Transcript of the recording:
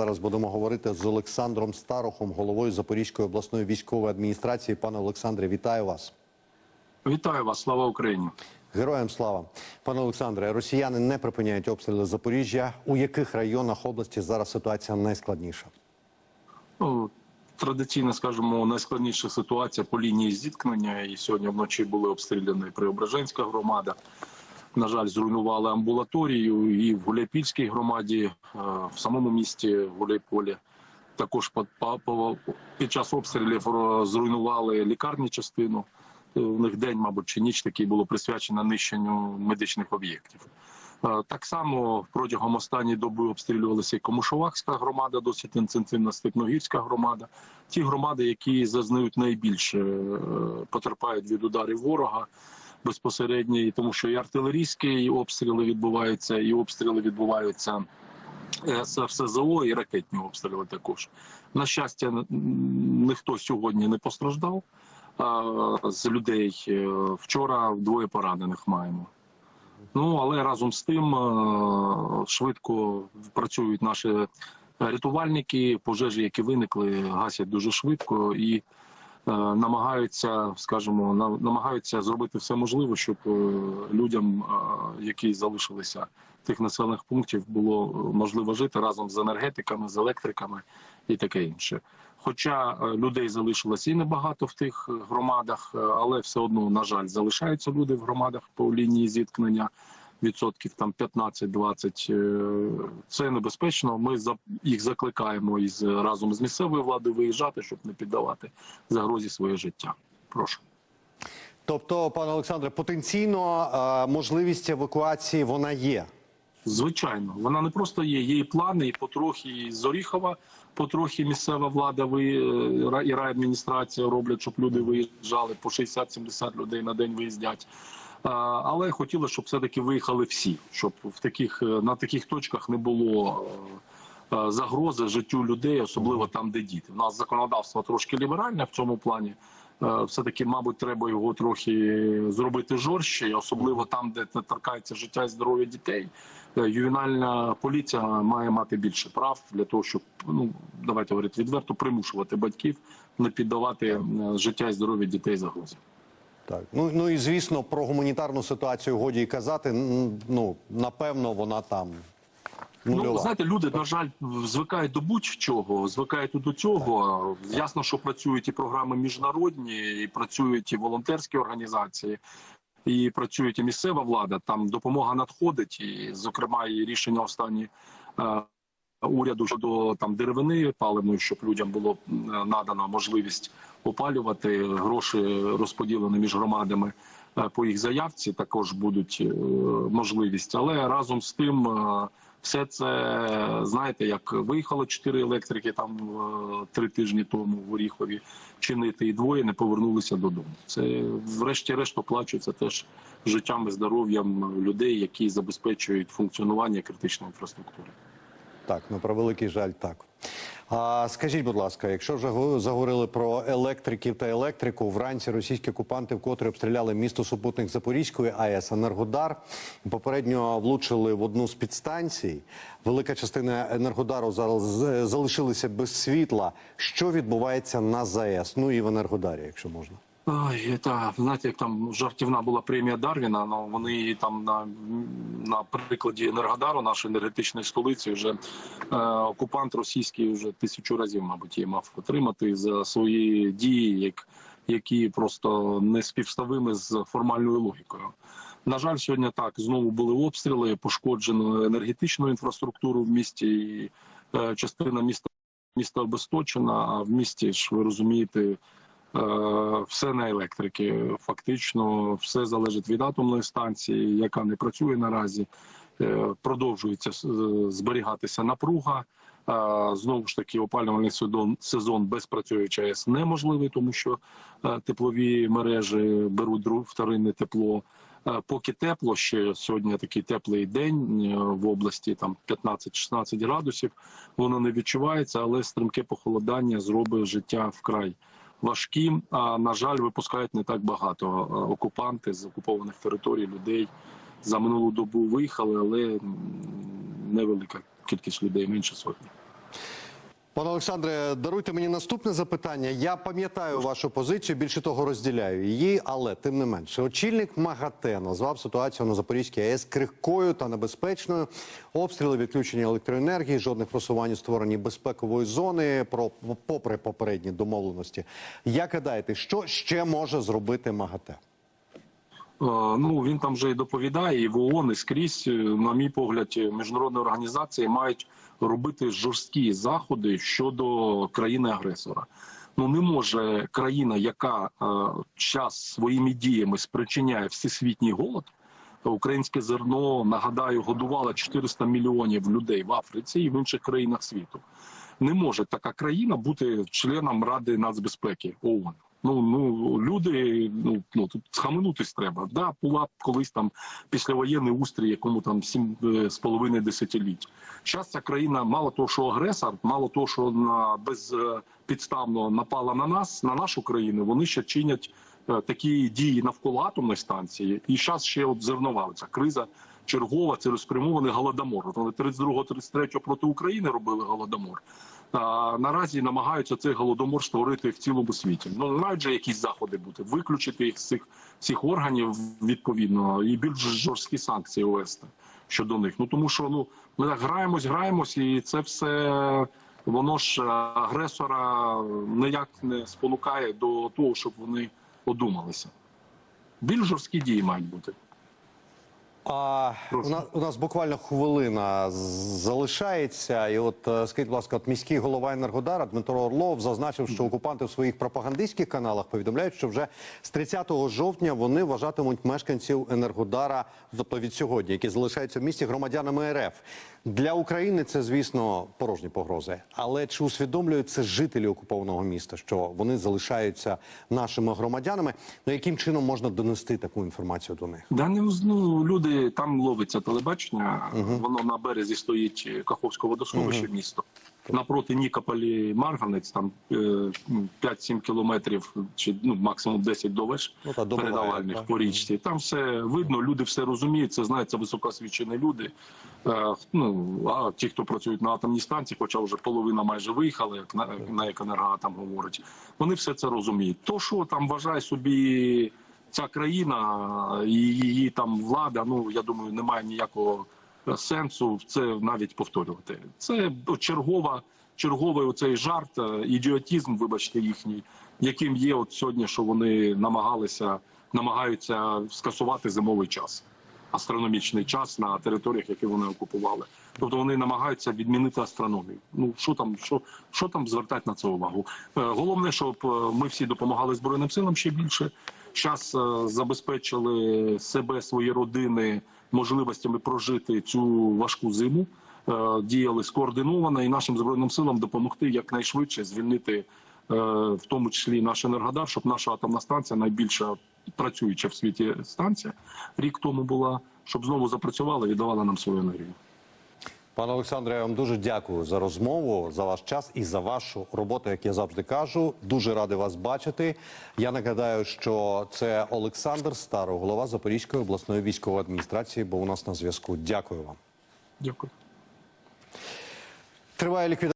зараз будемо говорити з Олександром Старохом, головою Запорізької обласної військової адміністрації. Пане Олександре, вітаю вас. Вітаю вас, слава Україні. Героям слава, пане Олександре. Росіяни не припиняють обстріли Запоріжжя. У яких районах області зараз ситуація найскладніша? Ну, традиційно скажімо, найскладніша ситуація по лінії зіткнення. І сьогодні вночі були обстріляні Преображенська громада. На жаль, зруйнували амбулаторію і в Гуляйпільській громаді, е, в самому місті Гуляйполі. Також під час обстрілів зруйнували лікарні частину. Е, У них день, мабуть, чи ніч такий було присвячено нищенню медичних об'єктів. Е, Так само протягом останньої доби обстрілювалася і Комушовахська громада, досить інтенсивна Степногірська громада. Ті громади, які зазнають найбільше, е, потерпають від ударів ворога безпосередньо, і тому що і артилерійські обстріли відбуваються, і обстріли відбуваються е, з РСЗО, і ракетні обстріли також. На щастя, ніхто сьогодні не постраждав. З людей е, вчора двоє поранених маємо. Ну але разом з тим е, швидко працюють наші рятувальники. Пожежі, які виникли, гасять дуже швидко і намагаються, скажімо, на- намагаються зробити все можливе, щоб е, людям, е, які залишилися тих населених пунктів, було е, можливо жити разом з енергетиками, з електриками і таке інше. Хоча е, людей залишилось і небагато в тих е, громадах, е, але все одно, на жаль, залишаються люди в громадах по лінії зіткнення. Відсотків там 15-20. Е, Це небезпечно. Ми їх закликаємо із разом з місцевою владою виїжджати, щоб не піддавати загрозі своє життя. Прошу. Тобто, пане Олександре, потенційно е, можливість евакуації вона є. Звичайно, вона не просто є. Є і плани, і потрохи і з Оріхова, потрохи місцева влада ви е, і райадміністрація роблять, щоб люди виїжджали по 60-70 людей на день виїздять. Але хотіли, щоб все-таки виїхали всі, щоб в таких е, на таких точках не було е, е, загрози життю людей, особливо там, де діти. У нас законодавство трошки ліберальне в цьому плані. Е, Все-таки, мабуть, треба його трохи зробити жорстче, особливо там, де торкається життя і здоров'я дітей. Ювенальна поліція має мати більше прав для того, щоб ну давайте говорити відверто, примушувати батьків не піддавати життя і здоров'я дітей загрозі. Так, ну ну і звісно, про гуманітарну ситуацію годі й казати. Ну напевно, вона там нульова. Ну, знаєте, люди, на жаль, звикають до будь-чого, звикають до цього. Ясно, що працюють і програми міжнародні, і працюють і волонтерські організації, і працюють і місцева влада. Там допомога надходить, і, зокрема, і рішення останні. Е, Уряду щодо там деревини паливної, щоб людям було надано можливість опалювати гроші розподілені між громадами е, по їх заявці. Також будуть е, можливість, але разом з тим е, все це знаєте, як виїхало чотири електрики там е, три тижні тому в Оріхові чинити, і двоє не повернулися додому. Це врешті-решт оплачується теж життям і здоров'ям людей, які забезпечують функціонування критичної інфраструктури. Так, на превеликий жаль, так. А скажіть, будь ласка, якщо вже го- заговорили про електриків та електрику, вранці російські окупанти вкотре обстріляли місто супутник Запорізької АЕС Енергодар. Попередньо влучили в одну з підстанцій. Велика частина енергодару зараз з- залишилися без світла. Що відбувається на ЗАЕС? Ну і в Енергодарі, якщо можна. Ой, та знаєте, як там жартівна була премія Дарвіна. Ну вони її там на, на прикладі Енергодару, нашої енергетичної столиці, вже е, окупант російський вже тисячу разів, мабуть, її мав отримати за свої дії, як, які просто не співставими з формальною логікою. На жаль, сьогодні так знову були обстріли, пошкоджено енергетичну інфраструктуру в місті. І, е, частина міста міста обесточена, а в місті ж ви розумієте. Е, Все на електрики. Фактично, все залежить від атомної станції, яка не працює наразі. Е, Продовжується е, зберігатися напруга. Знову ж таки, опалювальний сезон, без працюючої АЕС неможливий, тому що теплові мережі беруть вторинне тепло. Поки тепло, ще сьогодні такий теплий день в області, там 15-16 градусів. Воно не відчувається, але стрімке похолодання зробить життя вкрай важкі. А на жаль, випускають не так багато окупанти з окупованих територій людей. За минулу добу виїхали, але невелика кількість людей менше сотні. Пане Олександре, даруйте мені наступне запитання. Я пам'ятаю вашу позицію, більше того, розділяю її, але тим не менше, очільник МАГАТЕ назвав ситуацію на Запорізькій АЕС крихкою та небезпечною. Обстріли, відключення електроенергії, жодних просувань у створенні безпекової зони, про попри попередні домовленості. Як гадаєте, що ще може зробити МАГАТЕ? Е, Ну він там вже і доповідає, і в ООН, і скрізь, е, на мій погляд, е, міжнародні організації мають робити жорсткі заходи щодо країни-агресора. Ну не може країна, яка час своїми діями спричиняє всесвітній голод. Українське зерно нагадаю годувало 400 мільйонів людей в Африці і в інших країнах світу. Не може така країна бути членом Ради нацбезпеки ООН. Ну ну люди, ну ну тут схаменутись треба. Да, була підколись там післявоєнний устрій, якому там сім е, з половиною десятиліть. Зараз ця країна, мало того, що агресор, мало того, що на безпідставно напала на нас, на нашу країну. Вони ще чинять е, такі дії навколо атомної станції. І зараз ще от зернова криза чергова, цілеспрямований голодомор. От Вони 32-33 проти України робили голодомор. Наразі намагаються цей голодомор створити в цілому світі. Ну мають же якісь заходи бути, виключити їх з цих всіх органів відповідно і більш жорсткі санкції ввести щодо них. Ну тому що ну ми так граємось, граємось, і це все воно ж е, агресора ніяк не спонукає до того, щоб вони одумалися. Більш жорсткі дії мають бути. А у нас, у нас буквально хвилина залишається. І от е, скажіть, будь ласка, от міський голова Енергодара Дмитро Орлов зазначив, що окупанти в своїх пропагандистських каналах повідомляють, що вже з 30 жовтня вони вважатимуть мешканців Енергодара, тобто від сьогодні, які залишаються в місті громадянами РФ. Для України це, звісно, порожні погрози. Але чи усвідомлюють це жителі окупованого міста, що вони залишаються нашими громадянами? Ну яким чином можна донести таку інформацію до них? Да не ну, люди там ловиться телебачення. Воно на березі стоїть Каховського водосховища місто. Напроти Нікополі Марганець, там е, 5-7 кілометрів чи ну максимум 10 до веж Ну, передавальних так. по річці. Там все видно, люди все розуміють. Це знають, це високоосвічені люди. Е, ну а ті, хто працюють на атомній станції, хоча вже половина майже виїхали, як на, на як енергоатом говорить. Вони все це розуміють. То що там вважає собі ця країна і її там влада, ну я думаю, немає ніякого сенсу це навіть повторювати. Це чергова, черговий оцей жарт, е, ідіотізм, вибачте, їхній, яким є от сьогодні, що вони намагалися намагаються скасувати зимовий час, астрономічний час на територіях, які вони окупували. Тобто вони намагаються відмінити астрономію. Ну що там, що, що там звертати на це увагу? Е, Головне, щоб е, ми всі допомагали збройним силам ще більше. Зараз забезпечили себе, свої родини можливостями прожити цю важку зиму. Е, Діяли скоординовано і нашим збройним силам допомогти якнайшвидше звільнити, е, в тому числі наш енергодар, щоб наша атомна станція, найбільша працююча в світі станція, рік тому була, щоб знову запрацювала і давала нам свою енергію. Пане Олександре, я вам дуже дякую за розмову, за ваш час і за вашу роботу, як я завжди кажу. Дуже радий вас бачити. Я нагадаю, що це Олександр Старо, голова Запорізької обласної військової адміністрації, бо у нас на зв'язку. Дякую вам. Дякую. Триває ліквідація.